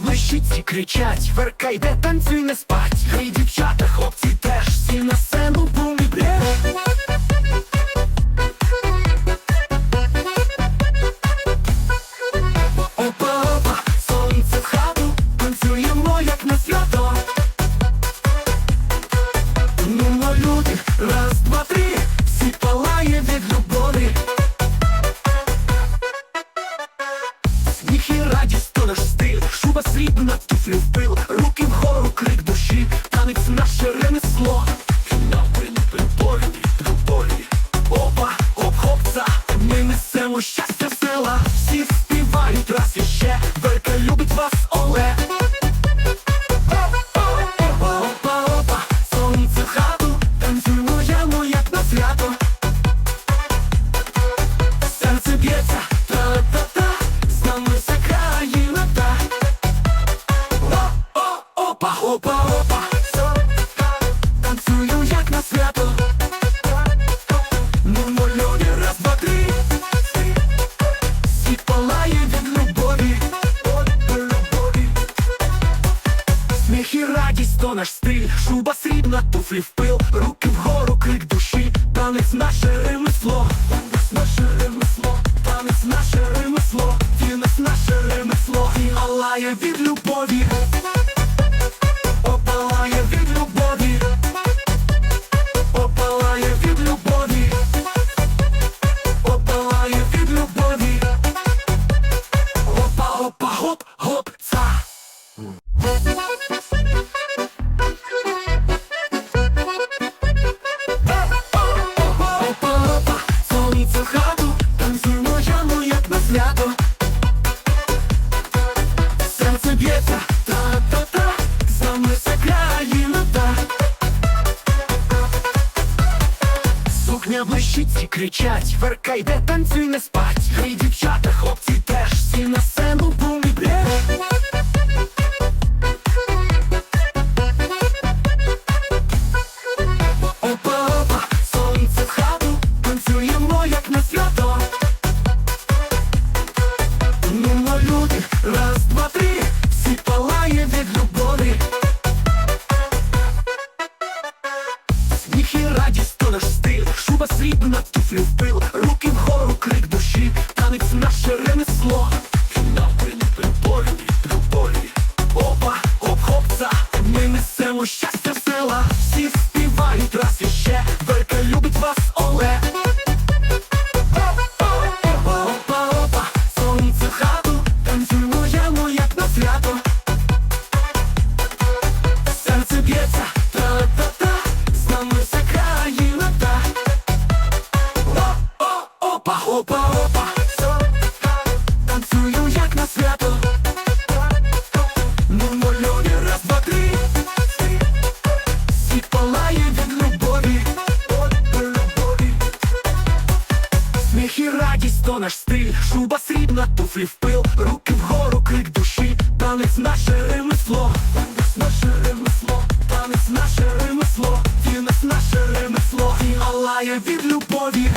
блищить і кричать, верка йде, танцюй, не спать. Гей, дівчата, хлопці теж, всі на сцену бум і бреш. Опа, опа, сонце хату, танцюємо, як на свято. Ну, люди, раз, два, три, всі палає від любові. І радість шуба О-о-опа, опа, опа, танцюю, як на свято. Ну, мольоні, раз, два, три. Світ палає від любові, від любові. Сміх і радість то наш стиль, шуба срібна, туфлі в пил, руки вгору, крик душі, танець наше ремесло, Блищить і кричать, верка йде, танцюй, не спать. Гей, дівчата, хлопці теж, всі на сцену бум і. Опа, сонце хату, танцюємо, як на свято. Ну, люди, раз, два, три, всі палає від любові. Сміх радість то наш стиль, шуба срібна, туфлі в О-о-опа, опа, опа, танцюю, як на свято. Ну, мольоні, раз, два, три. Світ палає від любові, любові. Сміх і радість то наш стиль, шуба срібна, туфлі в пил, руки вгору, крик душі, танець наше ремесло, танець наше ремесло, танець наше ремесло, танець наше ремесло, і алає від любові,